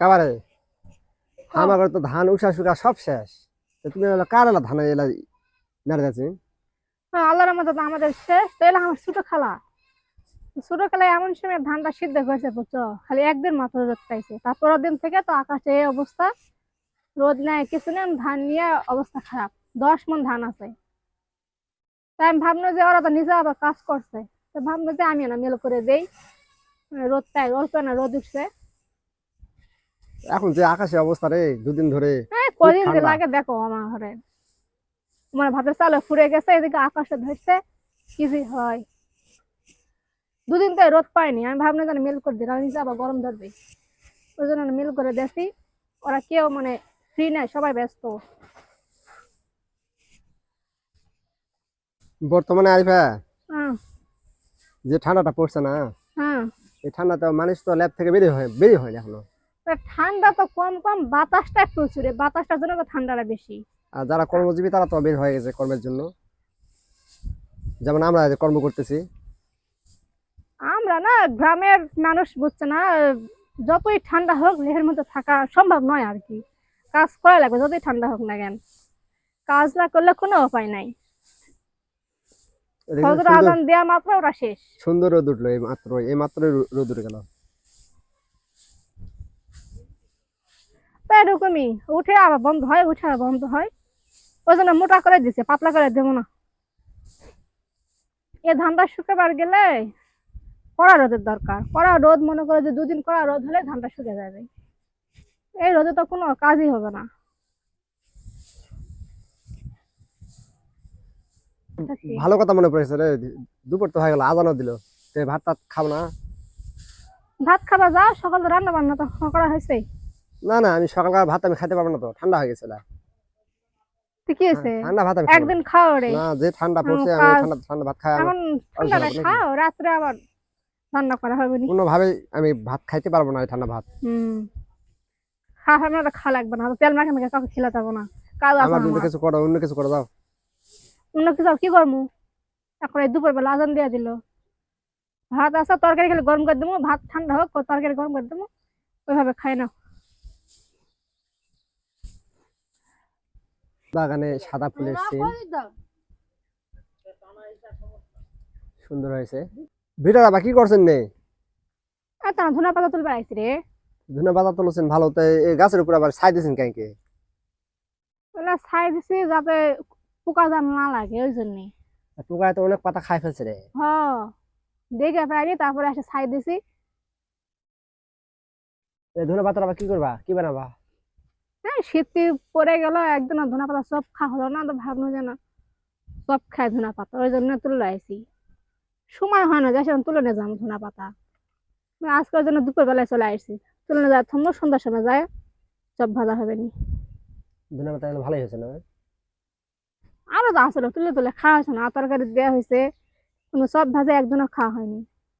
কাবারে? আমার ঘরে তো ধান উষা শুকা সব শেষ। তো তুমি হলো কার এলা ধান এলা মেরে যাচ্ছি হ্যাঁ আল্লাহর মতো তো আমাদের শেষ। তাহলে আমার ছোট খালা। ছোট খালায় এমন সময় ধানটা সিদ্ধ হয়েছে বুঝছ? খালি একদিন মাত্র রোদ পাইছে। তারপরের দিন থেকে তো আকাশে এই অবস্থা। রোদ নেই কিছু নেই ধান নিয়ে অবস্থা খারাপ। দশ মন ধান আছে। তাই আমি ভাবলো যে ওরা তো নিজে আবার কাজ করছে। তো ভাবলো যে আমি না মেল করে দেই। রোদটাই অল্প না রোদ উঠছে। এখন যে আকাশে অবস্থা রে দুদিন ধরে হ্যাঁ কদিন লাগে দেখো আমার ঘরে। আমার ভাতের চালে ফুরে গেছে এদিকে আকাশে ধরছে কি যে হয়। দুদিন তো রোদ পাইনি আমি ভাবনা যেন মিল করে দিই নিজে আবার গরম ধরবে। ওই জন্য মিল করে দেখি ওরা কেউ মানে ফ্রি নাই সবাই ব্যস্ত। বর্তমানে আরিফা হ্যাঁ। যে ঠান্ডাটা পড়ছে না হ্যাঁ। এই ঠান্ডাতে মানুষ তো ল্যাব থেকে বেরিয়ে হয় বেরিয়ে হয় এখনও। তা ঠান্ডা তো কম কম বাতাসটা প্রচুর। এই বাতাসটার জন্য তো ঠান্ডাটা বেশি। আর যারা কর্মজীবী তারা তো বের হয়ে গেছে কর্মের জন্য। যেমন আমরা কর্ম করতেছি। আমরা না গ্রামের মানুষ বুঝছে না যতই ঠান্ডা হোক লেহের মধ্যে থাকা সম্ভব নয় আর কি। কাজ করা লাগবে যতই ঠান্ডা হোক না কেন। কাজ না করলে কোনো উপায় নাই। আজান দেওয়া মাত্র ওরা শেষ। সুন্দর রোদ উঠল এই মাত্র এই মাত্র রোদ উঠে গেল। এরকমই। উঠে আবার বন্ধ হয় উঠে আবার বন্ধ হয়। ওই জন্য মোটা করে দিছে পাতলা করে দেবো না। এ ধানটা শুকাবার গেলে কড়া রোদের দরকার। কড়া রোদ মনে করে যে দুদিন কড়া রোদ হলে ধানটা শুকে যাবে। এই রোদে তো কোনো কাজই হবে না? ভালো কথা মনে পড়েছে রে। দুপুর তো হয়ে গেল আজানও দিল। ভাত টাত খাব না? ভাত খাবা যাও সকাল রান্না বান্না তো করা হয়েছে। না না আমি সকালকার ভাত আমি খাইতে পারব না তো ঠান্ডা হয়ে গেছে না। তো ঠান্ডা ভাত আমি একদিন খাও রে। না যে ঠান্ডা পড়ছে আমি ঠান্ডা ঠান্ডা ভাত খাই এখন খাও রাত্রে আবার রান্না করা হবে নি কোনোভাবেই আমি ভাত খাইতে পারব না ঠান্ডা ভাত। হুম। খা হবে না খা লাগবে না তেল মাখে মাখে কাউকে খেলা যাব না। কাজ আছে আমার। জন্য কিছু করো অন্য কিছু করে দাও অন্য কিছু কি করব এখন এই দুপুর বেলা আজান দিয়ে দিল। ভাত আছে তরকারি খেলে গরম করে দেবো ভাত ঠান্ডা হোক তরকারি গরম করে দেবো ওইভাবে খাই না বাগানে সাদা ফুলের সিন সুন্দর হয়েছে। ভিতর আবার কি করছেন নে? ধনা পাতা তুলবে আইসি রে। ধনে পাতা তুলছেন ভালো তো এই গাছের উপর আবার ছাই দিয়েছেন কেন কে ছাই দিছি যাতে পোকা যেন না লাগে ওই জন্যে। পোকায় তো অনেক পাতা খাই ফেলছে রে। হ দেখে পাইনি তারপরে এসে ছাই দিছি। এই ধনে পাতার আবার কি করবা? কি বানাবা? হ্যাঁ শীত পরে গেল একদিন ধনা পাতা সব খা হলো না তো ভাবলো যে না সব খায় ধনা পাতা ওই জন্য তুলে আইছি। সময় হয় না যে সেরকম তুলে নিয়ে যাব ধনা পাতা আজকের জন্য দুপুর বেলায় চলে আসছি তুলে নিয়ে যায় থমবো সন্ধ্যার সময় যায় সব ভাজা হবে নি। ধনে পাতা ভালোই হয়েছে না আরও তো আসলে তুলে তুলে খাওয়া হয়েছে না তরকারি দেওয়া হয়েছে সব ভাজা একদিনও খাওয়া হয়নি।